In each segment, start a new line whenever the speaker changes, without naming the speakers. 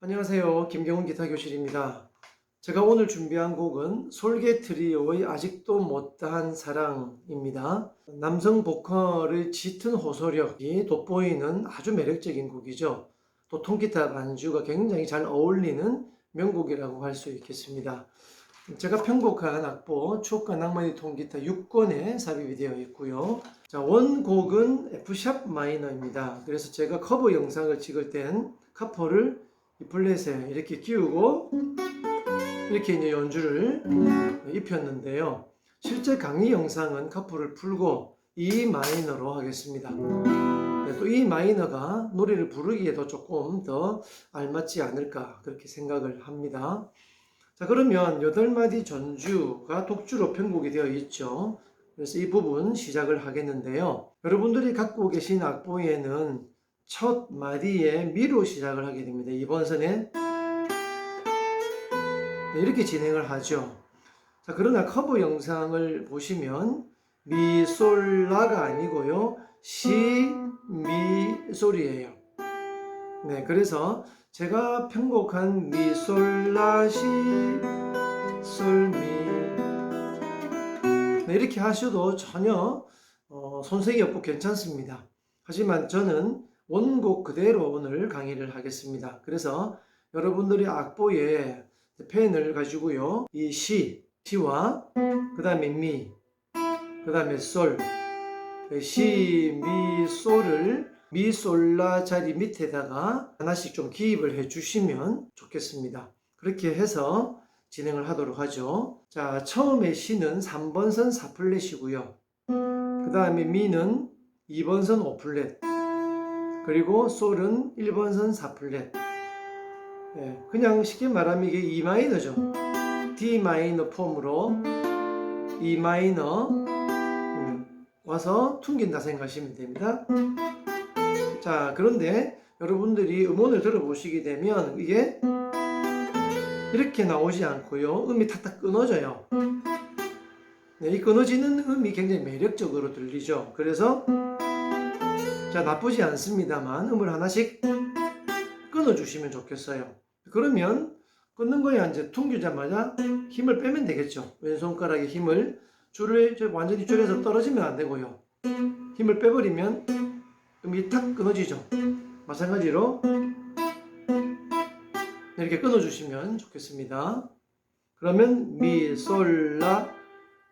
안녕하세요. 김경훈 기타 교실입니다. 제가 오늘 준비한 곡은 솔개 트리오의 아직도 못다한 사랑입니다. 남성 보컬의 짙은 호소력이 돋보이는 아주 매력적인 곡이죠. 또 통기타 반주가 굉장히 잘 어울리는 명곡이라고 할 수 있겠습니다. 제가 편곡한 악보 추억과 낭만의 통기타 6권에 삽입이 되어 있고요. 자, 원곡은 F샵 마이너입니다. 그래서 제가 커버 영상을 찍을 땐 카포를 이 플랫에 이렇게 끼우고 이렇게 이제 연주를 입혔는데요. 실제 강의 영상은 카포를 풀고 E 마이너로 하겠습니다. 네, 또 E 마이너가 노래를 부르기에도 조금 더 알맞지 않을까 그렇게 생각을 합니다. 자 그러면 여덟 마디 전주가 독주로 편곡이 되어 있죠. 그래서 이 부분 시작을 하겠는데요. 여러분들이 갖고 계신 악보에는 첫 마디에 미로 시작을 하게 됩니다. 이번 선에 네, 이렇게 진행을 하죠. 자, 그러나 커버 영상을 보시면 미, 솔, 라가 아니고요. 시, 미, 솔이에요. 네, 그래서 제가 편곡한 미, 솔, 라, 시, 솔, 미. 네, 이렇게 하셔도 전혀 어, 손색이 없고 괜찮습니다. 하지만 저는 원곡 그대로 오늘 강의를 하겠습니다. 그래서 여러분들이 악보에 펜을 가지고요. 이 시, 시와 그 다음에 미, 그 다음에 솔, 시, 미, 솔을 미, 솔, 라 자리 밑에다가 하나씩 좀 기입을 해 주시면 좋겠습니다. 그렇게 해서 진행을 하도록 하죠. 자, 처음에 시는 3번 선 4플랫이고요. 그 다음에 미는 2번 선 5플랫. 그리고 솔은 1번 선 4플랫. 예, 그냥 쉽게 말하면 이게 E 마이너죠. D 마이너 폼으로 E 마이너 음, 와서 퉁긴다 생각하시면 됩니다. 자, 그런데 여러분들이 음원을 들어보시게 되면 이게 이렇게 나오지 않고요. 음이 탁탁 끊어져요. 네, 이 끊어지는 음이 굉장히 매력적으로 들리죠. 그래서 자 나쁘지 않습니다만 음을 하나씩 끊어주시면 좋겠어요. 그러면 끊는 거야 이제 퉁기자마자 힘을 빼면 되겠죠. 왼손가락에 힘을 줄을 저 완전히 줄에서 떨어지면 안 되고요. 힘을 빼버리면 음이 탁 끊어지죠. 마찬가지로 이렇게 끊어주시면 좋겠습니다. 그러면 미, 솔, 라.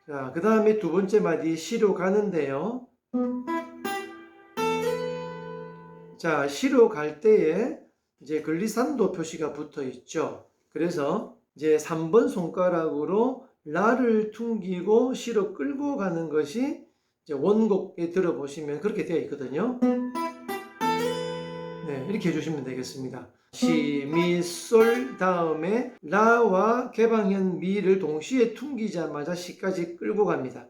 자, 그 다음에 두 번째 마디 시로 가는데요. 자, 시로 갈 때에 이제 글리산도 표시가 붙어 있죠. 그래서 이제 3번 손가락으로 라를 퉁기고 시로 끌고 가는 것이 이제 원곡에 들어보시면 그렇게 되어 있거든요. 네, 이렇게 해주시면 되겠습니다. 시, 미, 솔 다음에 라와 개방현 미를 동시에 퉁기자마자 시까지 끌고 갑니다.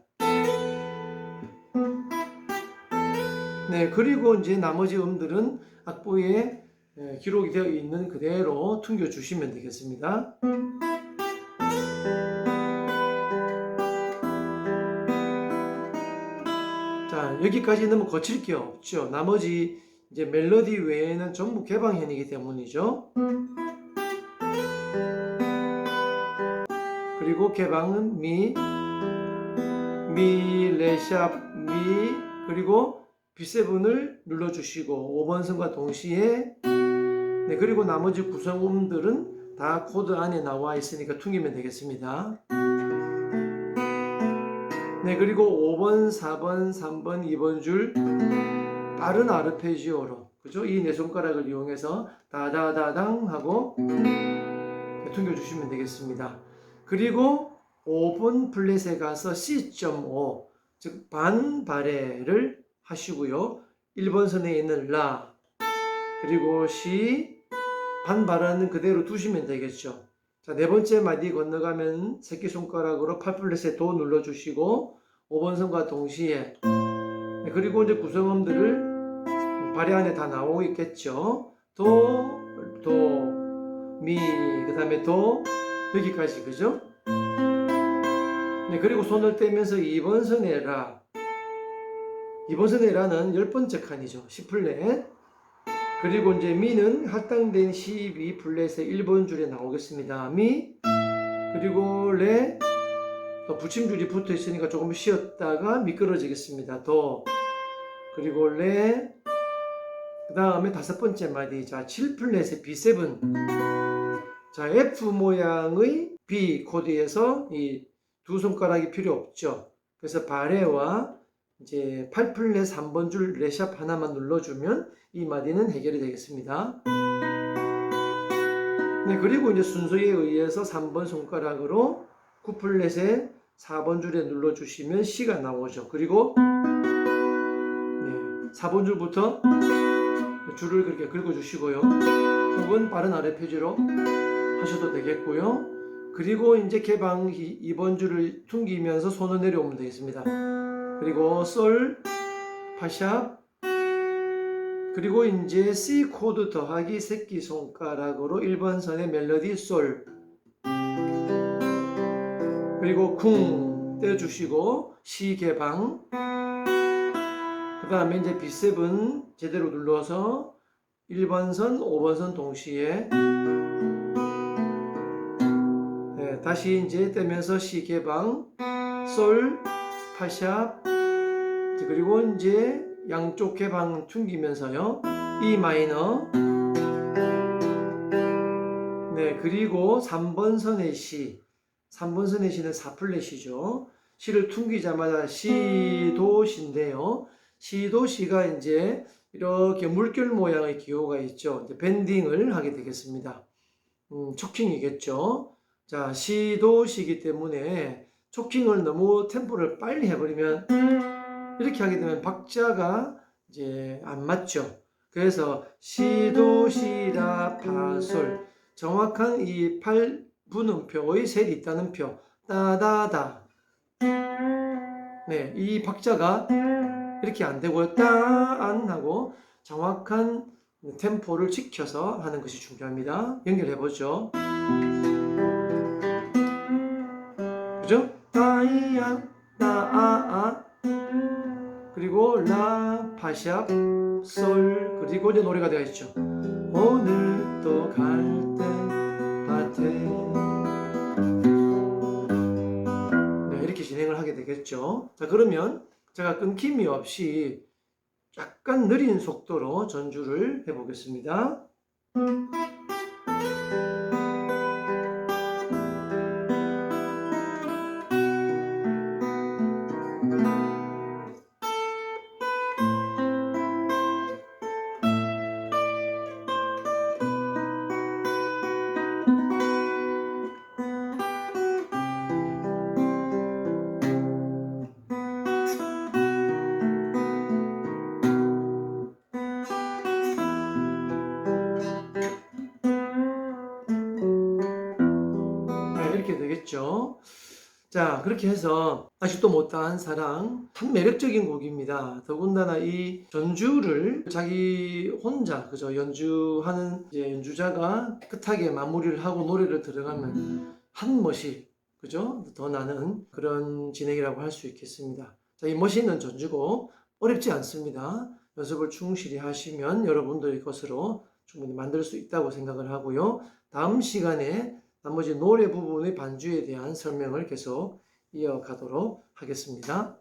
네, 그리고 이제 나머지 음들은 악보에 예, 기록이 되어 있는 그대로 퉁겨 주시면 되겠습니다. 자, 여기까지 너무 거칠 게 없죠. 나머지 이제 멜로디 외에는 전부 개방현이기 때문이죠. 그리고 개방은 미, 미, 레샵, 미, 그리고 B7을 눌러주시고 5번 선과 동시에 네, 그리고 나머지 구성음들은 다 코드 안에 나와 있으니까 퉁기면 되겠습니다. 네, 그리고 5번, 4번, 3번, 2번 줄 빠른 아르페지오로 그죠? 이 네 손가락을 이용해서 다다다당 하고 네, 퉁겨주시면 되겠습니다. 그리고 5번 플랫에 가서 C.5 즉 반바레를 하시고요. 1번 선에 있는 라 그리고 시 반발하는 그대로 두시면 되겠죠. 자, 네 번째 마디 건너가면 새끼손가락으로 8플랫에 도 눌러주시고 5번 선과 동시에 네, 그리고 이제 구성음들을 발이 안에 다 나오고 있겠죠. 도, 도, 미, 그 다음에 도, 여기까지, 그죠? 네, 그리고 손을 떼면서 2번 선에 라, 2번 선에 라는 열 번째 칸이죠. 10플랫. 그리고 이제 미는 할당된 12 플랫의 1번 줄에 나오겠습니다. 미 그리고 레또 붙임줄이 붙어 있으니까 조금 쉬었다가 미끄러지겠습니다. 도 그리고 레 그 다음에 다섯 번째 마디 자 7 플랫의 B7 자 F 모양의 B 코드에서 이 두 손가락이 필요 없죠. 그래서 바레와 이제 8 플랫 3번 줄 레샵 하나만 눌러주면 이 마디는 해결이 되겠습니다. 네, 그리고 이제 순서에 의해서 3번 손가락으로 9 플랫에 4번 줄에 눌러주시면 C가 나오죠. 그리고 네, 4번 줄부터 줄을 그렇게 긁어주시고요. 혹은 빠른 아랫표지로 하셔도 되겠고요. 그리고 이제 개방 2번 줄을 퉁기면서 손을 내려오면 되겠습니다. 그리고 솔, 파샵, 그리고 이제 C 코드 더하기 새끼 손가락으로 1번 선의 멜로디 솔, 그리고 쿵 떼주시고 C 개방, 그 다음에 이제 B7 제대로 눌러서 1번 선, 5번 선 동시에. 네, 다시 이제 떼면서 C 개방, 솔, 파샵, 그리고 이제 양쪽 개방 퉁기면서요. E 마이너. 네, 그리고 3번 선의 C. 3번 선의 C는 4플랫이죠. C를 퉁기자마자 C도 C인데요. C도 C가 이제 이렇게 물결 모양의 기호가 있죠. 밴딩을 하게 되겠습니다. 음, 초킹이겠죠. 자, C이기 때문에 초킹을 너무 템포를 빨리 해버리면 이렇게 하게 되면 박자가 이제 안 맞죠. 그래서 시도 시라 파솔 정확한 이 8분음표의 셋이 있다는 표 따다다 네, 이 박자가 이렇게 안 되고요. 따안 하고 정확한 템포를 지켜서 하는 것이 중요합니다. 연결해 보죠. 그죠? 따이야 따아아 그리고 라 파샵 솔 그리고 이제 노래가 되어 있죠. 오늘 또 갈때 밭에 네, 이렇게 진행을 하게 되겠죠. 자 그러면 제가 끊김이 없이 약간 느린 속도로 전주를 해보겠습니다. 자, 그렇게 해서 아직도 못다한 사랑 참 매력적인 곡입니다. 더군다나 이 전주를 자기 혼자 그죠 연주하는 이제 연주자가 깨끗하게 마무리를 하고 노래를 들어가면 한 멋이 그죠 더 나는 그런 진행이라고 할 수 있겠습니다. 자, 이 멋있는 전주곡 어렵지 않습니다. 연습을 충실히 하시면 여러분들의 것으로 충분히 만들 수 있다고 생각을 하고요. 다음 시간에 나머지 노래 부분의 반주에 대한 설명을 계속 이어가도록 하겠습니다.